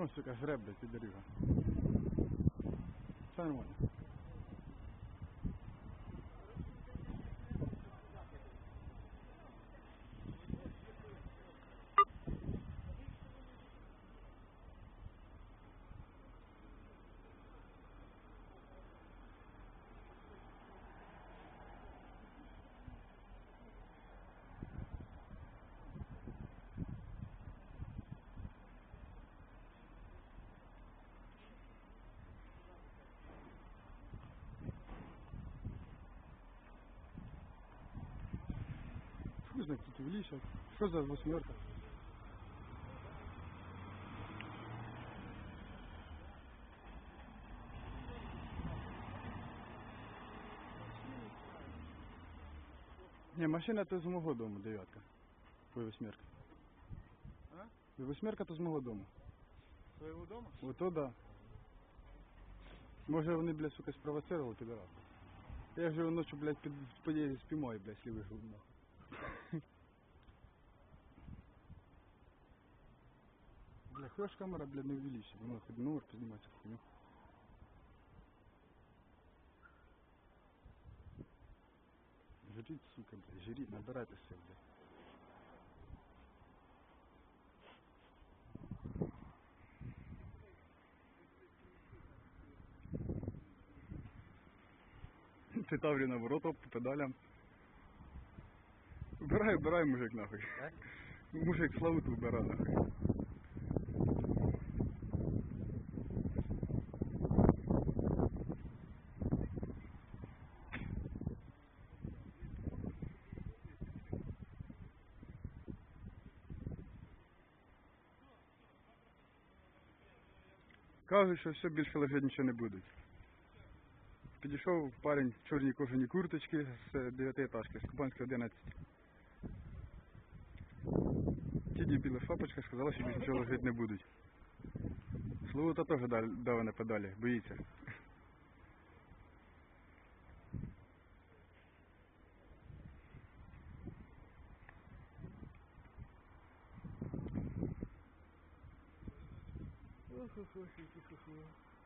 Ось, сука, жреб, блядь, підеріга. Все нормально. Тут в лісі. Що за восьмерка? Не, машина то з мого дому, дев'ятка. Ой, восьмерка. А? І восьмерка то з мого дому. Своего дома? Ото да. Може вони, блядь, сука, спровоцировали підарас. Я же ночі, блядь, під, в під'їзді спіймаю, блядь, слівий грудно. Бля, хуя камера, блядь, не увеличить. Ну, хоть номер познімати цю хуйню. Жріть, сука, блядь, жріть, набирайтеся, блядь. Це Таврі наоборот, по педалям. Убирай, убирай, мужик, нахуй. Так? Мужик, славуту убирай, нахуй. Кажуть, що все більше лежать нічого не будуть. Підійшов парень в чорній кожаній курточці з дев'ятиэтажки, з Кубанської 11. Тіді біла шапочка сказала, що більше нічого лежать не будуть. Слово-то теж дав- дав на педалі, боїться. Ох, ох, ох, ох, ох, ох.